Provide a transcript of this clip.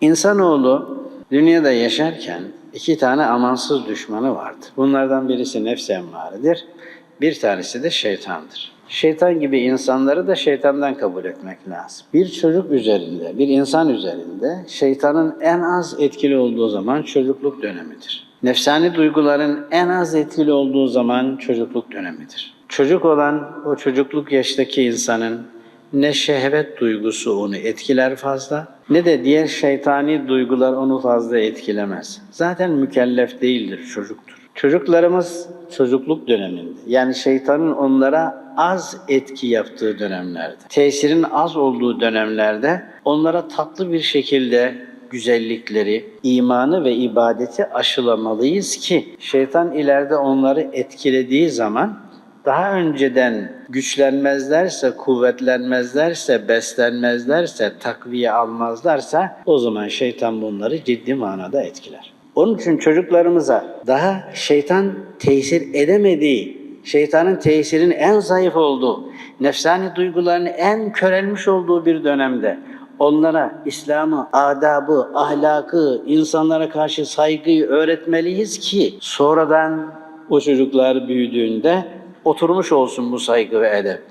İnsanoğlu dünyada yaşarken iki tane amansız düşmanı vardır. Bunlardan birisi nefs emmaredir, bir tanesi de şeytandır. Şeytan gibi insanları da şeytandan kabul etmek lazım. Bir çocuk üzerinde, bir insan üzerinde şeytanın en az etkili olduğu zaman çocukluk dönemidir. Nefsani duyguların en az etkili olduğu zaman çocukluk dönemidir. Çocuk olan o çocukluk yaştaki insanın ne şehvet duygusu onu etkiler fazla ne de diğer şeytani duygular onu fazla etkilemez. Zaten mükellef değildir, çocuktur. Çocuklarımız çocukluk döneminde yani şeytanın onlara az etki yaptığı dönemlerde, tesirin az olduğu dönemlerde onlara tatlı bir şekilde güzellikleri, imanı ve ibadeti aşılamalıyız ki şeytan ileride onları etkilediği zaman daha önceden güçlenmezlerse, kuvvetlenmezlerse, beslenmezlerse, takviye almazlarsa o zaman şeytan bunları ciddi manada etkiler. Onun için çocuklarımıza daha şeytan tesir edemediği, şeytanın tesirin en zayıf olduğu, nefsani duyguların en körelmiş olduğu bir dönemde onlara İslam'ı, adabı, ahlakı, insanlara karşı saygıyı öğretmeliyiz ki sonradan o çocuklar büyüdüğünde oturmuş olsun bu saygı ve edep.